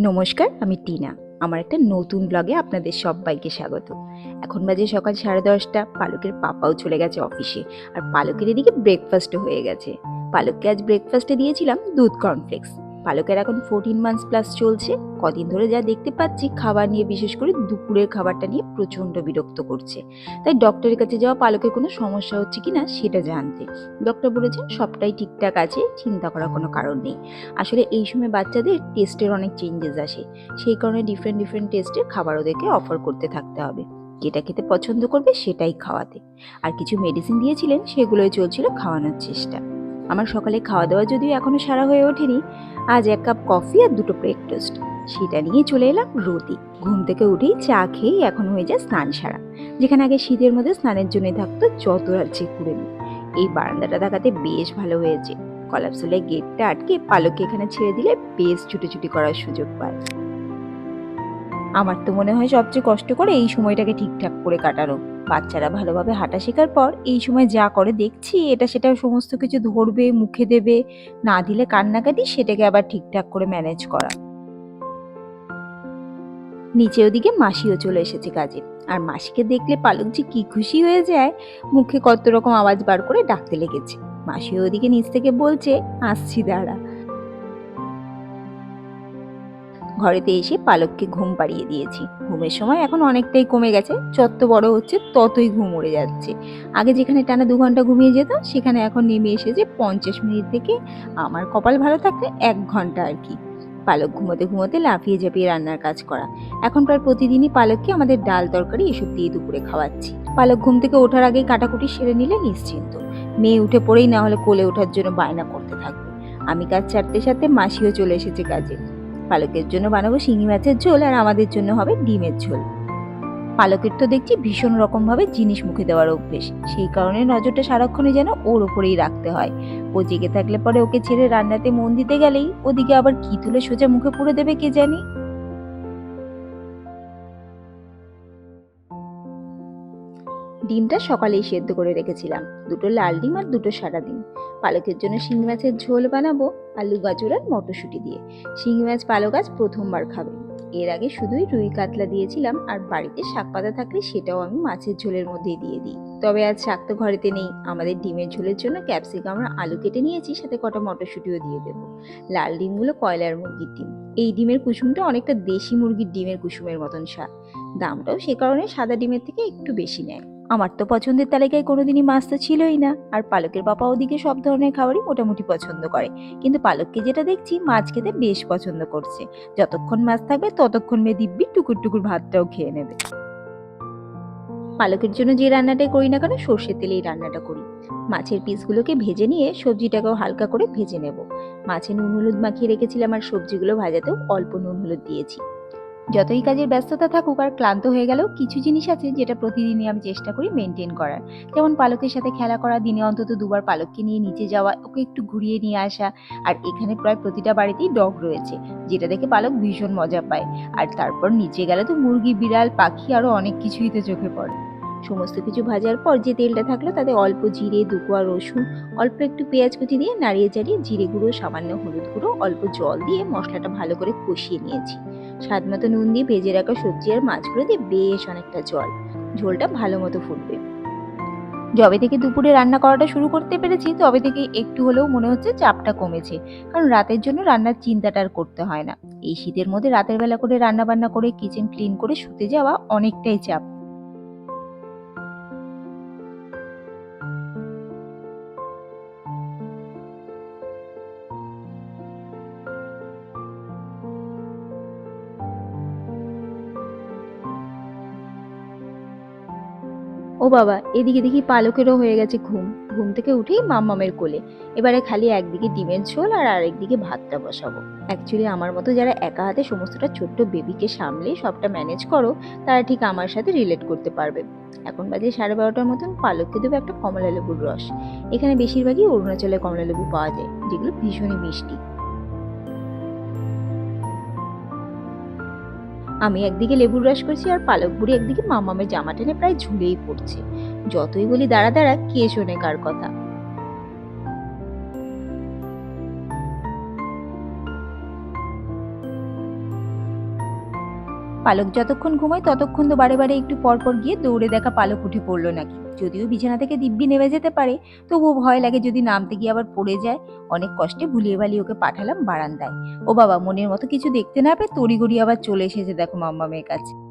নমস্কার, আমি টিনা। আমার একটা নতুন ব্লগে আপনাদের সবাইকে স্বাগত। এখন বাজে সকাল সাড়ে দশটা, পালকের পাপাও চলে গেছে অফিসে। আর পালকের এদিকে ব্রেকফাস্টও হয়ে গেছে। পালককে আজ ব্রেকফাস্টে দিয়েছিলাম দুধ কর্নফ্লেক্স পালকের এখন ফোরটিন মান্থস প্লাস চলছে। কদিন ধরে যা দেখতে পাচ্ছি, খাবার নিয়ে বিশেষ করে দুপুরের খাবারটা নিয়ে প্রচণ্ড বিরক্ত করছে। তাই ডক্টরের কাছে যাওয়া পালকের কোনো সমস্যা হচ্ছে কি না সেটা জানতে। ডক্টর বলেছেন সবটাই ঠিকঠাক আছে, চিন্তা করার কোনো কারণ নেই। আসলে এই সময় বাচ্চাদের টেস্টের অনেক চেঞ্জেস আসে। সেই কারণে ডিফারেন্ট ডিফারেন্ট টেস্টের খাবার ওদেরকে অফার করতে থাকতে হবে। যেটা খেতে পছন্দ করবে সেটাই খাওয়াতে। আর কিছু মেডিসিন দিয়েছিলেন, সেগুলোই চলছিল খাওয়ানোর চেষ্টা। আমার সকালে খাওয়া দাওয়া যদিও এখনও সারা হয়ে ওঠেনি, আজ এক কাপ কফি আর দুটো ব্রেক টোস্ট সেটা নিয়ে চলে এলাম রোদি। ঘুম থেকে উঠেই চা খেয়েই এখন হয়ে যায় স্নান সারা, যেখানে আগে শীতের মধ্যে স্নানের জন্যই থাকতো যত রাজ্যে নিই। এই বারান্দাটা দেখাতে বেশ ভালো হয়েছে। কলাপসুলের গেটটা আটকে পালককে এখানে ছেড়ে দিলে বেশ ছুটোছুটি করার সুযোগ পায়। আমার তো মনে হয় সবচেয়ে কষ্ট করে এই সময়টাকে ঠিকঠাক করে কাটানো। বাচ্চারা ভালোভাবে হাঁটা শেখার পর এই সময় যা করে দেখছি, এটা সেটা সমস্ত কিছু ধরবে, মুখে দেবে, না দিলে কান্নাকাটি সেটাকে আবার ঠিকঠাক করে ম্যানেজ করা। নিচে ওদিকে মাসিও চলে এসেছে কাজে। আর মাসিকে দেখলে পালক যে কি খুশি হয়ে যায়, মুখে কত রকম আওয়াজ বার করে ডাকতে লেগেছে। মাসিও ওদিকে নিচ থেকে বলছে, আসছি, দাঁড়া। ঘরেতে এসে পালককে ঘুম পাড়িয়ে দিয়েছি। ঘুমের সময় এখন অনেকটাই কমে গেছে, যত বড় হচ্ছে ততই ঘুম উড়ে যাচ্ছে। আগে যেখানে টানা দু ঘণ্টা ঘুমিয়ে যেত সেখানে এখন নেমে এসেছে পঞ্চাশ মিনিট থেকে আমার কপাল ভালো থাকলে এক ঘণ্টা আর কি। পালক ঘুমোতে ঘুমোতে লাফিয়ে ঝাঁপিয়ে রান্নার কাজ করা। এখন প্রায় প্রতিদিনই পালককে আমাদের ডাল তরকারি এসব দিয়ে দুপুরে খাওয়াচ্ছি। পালক ঘুম থেকে ওঠার আগেই কাটাকুটি সেরে নিলে নিশ্চিন্ত। মেয়ে উঠে পড়েই না হলে কোলে ওঠার জন্য বায়না করতে থাকবে। আমি কাজ ছাড়তে সাথে মাসিও চলে এসেছে কাজে। পালকের জন্য বানাবো শিঙি মাছের ঝোল আর আমাদের জন্য হবে ডিমের ঝোল। পালকের তো দেখছি ভীষণ রকমভাবে জিনিস মুখে দেওয়ার অভ্যেস। সেই কারণে নজরটা সারাক্ষণে যেন ওর ওপরেই রাখতে হয়। ও জেগে থাকলে পরে ওকে ছেড়ে রান্নাতে মন দিতে গেলেই ওদিকে আবার কি তুলে সোজা মুখে পুরে দেবে কে জানি? ডিমটা সকালেই সেদ্ধ করে রেখেছিলাম। দুটো লাল ডিম আর দুটো সাদা ডিম। পালকের জন্য শিঙি মাছের ঝোল বানাবো আলু, গাজর আর মটরশুঁটি দিয়ে। শিঙি মাছ পালক আজ প্রথমবার খাবে। এর আগে শুধুই রুই কাতলা দিয়েছিলাম আর বাড়িতে শাক পাতা থাকলে সেটাও আমি মাছের ঝোলের মধ্যেই দিয়ে দিই। তবে আজ শাক তো ঘরেতে নেই। আমাদের ডিমের ঝোলের জন্য ক্যাপসিকাম আর আলু কেটে নিয়েছি, সাথে কটা মটরশুঁটিও দিয়ে দেবো। লাল ডিমগুলো কয়লার মুরগির ডিম। এই ডিমের কুসুমটা অনেকটা দেশি মুরগির ডিমের কুসুমের মতন স্বাদ। দামটাও সে কারণে সাদা ডিমের থেকে একটু বেশি নেয়। আমার তো পছন্দের তালিকায় কোনোদিনই মাছ তো ছিলই না। আর পালকের বাবা ওদিকে সব ধরনের খাবারই মোটামুটি পছন্দ করে। কিন্তু পালককে যেটা দেখছি, মাছ খেতে বেশ পছন্দ করছে। যতক্ষণ মাছ থাকবে, ততক্ষণ মেয়ে দিব্যি টুকুর টুকুর ভাতটাও খেয়ে নেবে। পালকের জন্য যে রান্নাটাই করি না কেন, সর্ষের তেলেই রান্নাটা করি। মাছের পিসগুলোকে ভেজে নিয়ে সবজিটাকেও হালকা করে ভেজে নেব। মাছে নুন হলুদ মাখিয়ে রেখেছিলাম আর সবজিগুলো ভাজাতেও অল্প নুন হলুদ দিয়েছি। যতই কাজের ব্যস্ততা থাকুক আর ক্লান্ত হয়ে গেলেও কিছু জিনিস আছে যেটা প্রতিদিনই আমি চেষ্টা করি মেনটেন করার। যেমন পালকের সাথে খেলা করা, দিনে অন্তত দুবার পালককে নিয়ে নিচে যাওয়া, ওকে একটু ঘুরিয়ে নিয়ে আসা আর এখানে প্রায় প্রতিটা বাড়িতেই ডগ রয়েছে, যেটা দেখে পালক ভীষণ মজা পায়। আর তারপর নিচে গেলে তো মুরগি, বিড়াল, পাখি আরও অনেক কিছুই তো চোখে পড়ে। সমস্ত কিছু ভাজার পর যে তেলটা থাকল তাতে অল্প জিরে, দুকোয়া, রসুন, অল্প একটু পেঁয়াজ কুচি দিয়ে নাড়িয়ে চাড়িয়ে জিরে গুঁড়ো, সামান্য হলুদ গুঁড়ো, অল্প জল দিয়ে মশলাটা ভালো করে কষিয়ে নিয়েছি। স্বাদ মতো নুন দিয়ে ভেজে রাখা সবজি আর মাছগুলো দিয়ে বেশ অনেকটা জল। ঝোলটা ভালো মতো ফুটবে। যবে থেকে দুপুরে রান্না করাটা শুরু করতে পেরেছি, তবে থেকে একটু হলেও মনে হচ্ছে চাপটা কমেছে। কারণ রাতের জন্য রান্নার চিন্তাটা আর করতে হয় না। এই শীতের মধ্যে রাতের বেলা করে রান্না বান্না করে কিচেন ক্লিন করে শুতে যাওয়া অনেকটাই চাপ। বাবা, এদিকে দেখি পালকেরও হয়ে গেছে ঘুম। ঘুম থেকে উঠেই মাম্মামের কোলে। এবারে খালি একদিকে ডিমের ঝোল আর আরেকদিকে ভাতটা বসাবো। অ্যাকচুয়ালি আমার মতো যারা একা হাতে সমস্তটা ছোট্ট বেবিকে সামলে সবটা ম্যানেজ করো, তারা ঠিক আমার সাথে রিলেট করতে পারবে। এখন বাজে সাড়ে বারোটার মতন, পালককে দেবো একটা কমলা লেবুর রস। এখানে বেশিরভাগই অরুণাচলে কমলা লেবু পাওয়া যায়, যেগুলো ভীষণই মিষ্টি। আমি একদিকে লেবুর রস করছি আর পালক বুড়ি একদিকে মামামের জামা টেনে প্রায় ঝুলেই পড়ছে। যতই বলি দাঁড়া দাঁড়া, কে শোনে কার কথা? পালক যতক্ষণ ঘুমায় ততক্ষণ তো বারে বারে একটু পরপর পর গিয়ে দৌড়ে দেখা পালক উঠে পড়ল নাকি। যদিও বিছানা থেকে দিব্যি নেমে যেতে পারে, তবুও ভয় লাগে যদি নামতে গিয়ে আবার পড়ে যায়। অনেক কষ্টে ভুলিয়ে ভালিয়ে ওকে পাঠালাম বারান্দায়। ও বাবা, মনের মতো কিছু দেখতে না পেয়ে তড়িগড়ি আবার চলে এসেছে দেখো মাম্মামের কাছে।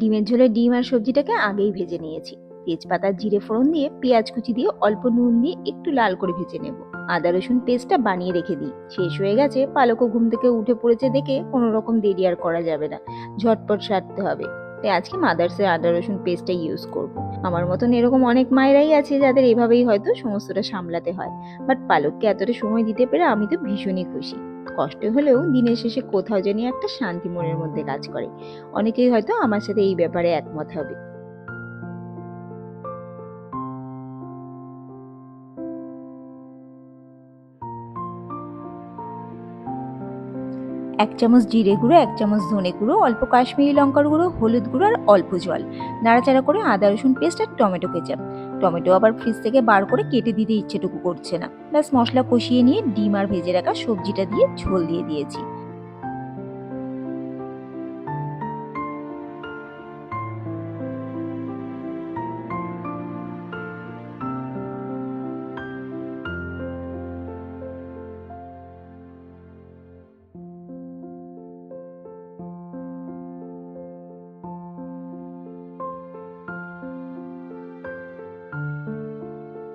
ডিমের ঝোলে ডিম আর সবজিটাকে আগেই ভেজে নিয়েছি। তেজপাতা, জিরে ফোড়ন দিয়ে পেঁয়াজ কুচি দিয়ে অল্প নুন দিয়ে একটু লাল করে ভেজে নেব। আদা, রসুন পেস্টটা বানিয়ে রেখে দিই। শেষ হয়ে গেছে পালকও ঘুম থেকে উঠে পড়েছে দেখে কোনো রকম দেরি আর করা যাবে না। ঝটপট সারতে হবে। তাই আজকে মাদার্সের আদা, রসুন পেস্টটা ইউজ করব। আমার মতন এরকম অনেক মায়েরাই আছে যাদের এভাবেই হয়তো সমস্তটা সামলাতে হয়। বাট পালককে এতটা সময় দিতে পেরে আমি তো ভীষণই খুশি। কষ্ট হলেও দিনের শেষে কোথাও জানি একটা শান্তি মনের মধ্যে কাজ করে। অনেকেই হয়তো আমার সাথে এই ব্যাপারে একমত হবে। এক চামচ জিরে গুঁড়ো, এক চামচ ধনে গুঁড়ো, অল্প কাশ্মীরি লঙ্কার গুঁড়ো, হলুদ গুঁড়ো আর অল্প জল। নাড়াচাড়া করে আদা, রসুন, পেস্ট আর টমেটো কেচাপ। টমেটো আবার ফ্রিজ থেকে বার করে কেটে দিতে ইচ্ছেটুকু করছে না। ব্যাস মশলা কষিয়ে নিয়ে ডিম আর ভেজে রাখা সবজিটা দিয়ে ঝোল দিয়ে দিয়েছি।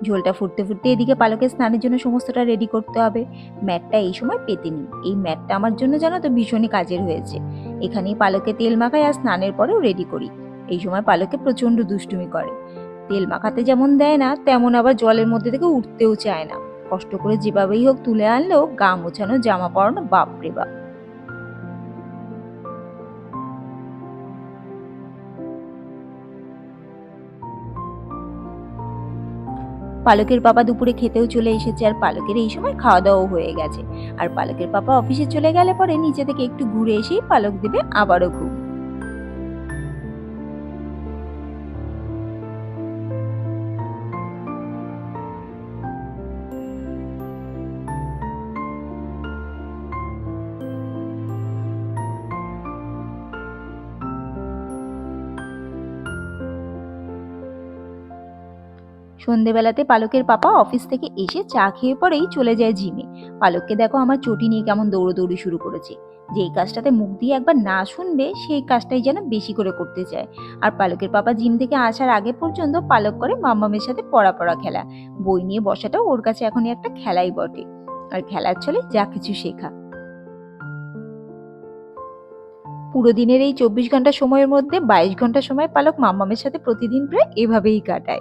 ঝোলটা ফুটতে ফুটতে এদিকে পালকের স্নানের জন্য সমস্তটা রেডি করতে হবে। ম্যাটটা এই সময় পেতে নিই। এই ম্যাটটা আমার জন্য জানো তো ভীষণই কাজের হয়েছে। এখানেই পালকে তেল মাখাই আর স্নানের পরেও রেডি করি। এই সময় পালকে প্রচণ্ড দুষ্টুমি করে। তেল মাখাতে যেমন দেয় না, তেমন আবার জলের মধ্যে থেকে উঠতেও চায় না। কষ্ট করে যেভাবেই হোক তুলে আনলেও গা মোছানো, জামা পরানো, বাপরে বাপ। পালকের পাপা দুপুরে খেতেও চলে এসেছে আর পালকের এই সময় খাওয়া দাওয়াও হয়ে গেছে। আর পালকের পাপা অফিসে চলে গেলে পরে নিচে থেকে একটু ঘুরে এসেই পালক দেবে আবারও ঘুম। সন্ধেবেলাতে পালকের পাপা অফিস থেকে এসে চা খেয়ে পরেই চলে যায় জিমে। পালককে দেখো আমার চটি নিয়ে কেমন দৌড়োদৌড়ি শুরু করেছে। যেই কাজটাতে মুখ দিয়ে একবার না শুনবে, সেই কাজটাই যেন বেশি করে করতে চায়। আর পালকের পাপা জিম থেকে আসার আগে পর্যন্ত পালক করে মাম্মামের সাথে পড়া পড়া খেলা। বই নিয়ে বসাটাও ওর কাছে এখন একটা খেলাই বটে। আর খেলার ছলে যা কিছু শেখা। পুরো দিনের এই চব্বিশ ঘণ্টা সময়ের মধ্যে বাইশ ঘণ্টা সময় পালক মাম্মামের সাথে প্রতিদিন প্রায় এভাবেই কাটায়।